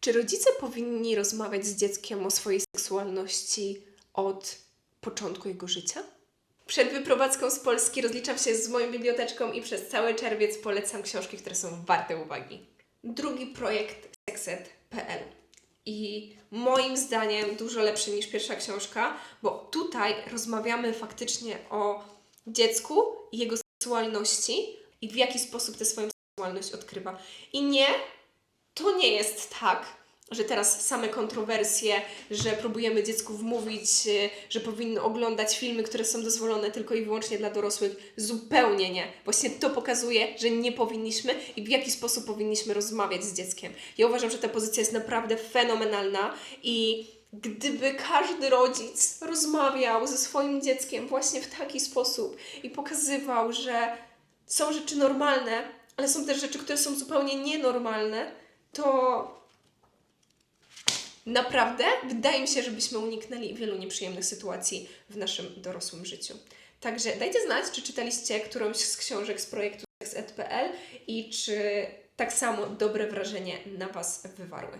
Czy rodzice powinni rozmawiać z dzieckiem o swojej seksualności od początku jego życia? Przed wyprowadzką z Polski rozliczam się z moją biblioteczką i przez cały czerwiec polecam książki, które są warte uwagi. Drugi projekt sexed.pl i moim zdaniem dużo lepszy niż pierwsza książka, bo tutaj rozmawiamy faktycznie o dziecku i jego seksualności i w jaki sposób tę swoją seksualność odkrywa. I nie, to nie jest tak, że teraz same kontrowersje, że próbujemy dziecku wmówić, y, że powinno oglądać filmy, które są dozwolone tylko i wyłącznie dla dorosłych. Zupełnie nie. Właśnie to pokazuje, że nie powinniśmy i w jaki sposób powinniśmy rozmawiać z dzieckiem. Ja uważam, że ta pozycja jest naprawdę fenomenalna i gdyby każdy rodzic rozmawiał ze swoim dzieckiem właśnie w taki sposób i pokazywał, że są rzeczy normalne, ale są też rzeczy, które są zupełnie nienormalne, to naprawdę wydaje mi się, żebyśmy uniknęli wielu nieprzyjemnych sytuacji w naszym dorosłym życiu. Także dajcie znać, czy czytaliście którąś z książek z projektu sexed.pl i czy tak samo dobre wrażenie na Was wywarły.